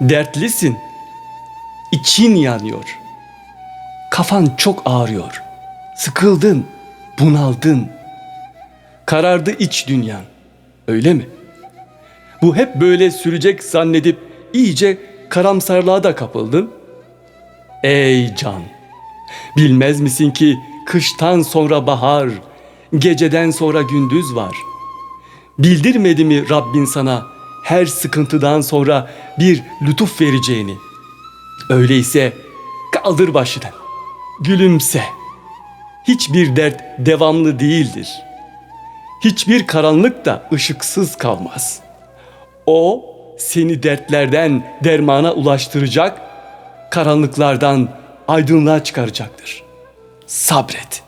Dertlisin. İçin yanıyor. Kafan çok ağrıyor. Sıkıldın, bunaldın. Karardı iç dünyan. Öyle mi? Bu hep böyle sürecek zannedip iyice karamsarlığa da kapıldın. Ey can! Bilmez misin ki kıştan sonra bahar, geceden sonra gündüz var. Bildirmedi mi Rabbin sana her sıkıntıdan sonra bir lütuf vereceğini? Öyleyse kaldır başını, gülümse. Hiçbir dert devamlı değildir. Hiçbir karanlık da ışıksız kalmaz. O seni dertlerden dermana ulaştıracak, karanlıklardan aydınlığa çıkaracaktır. Sabret.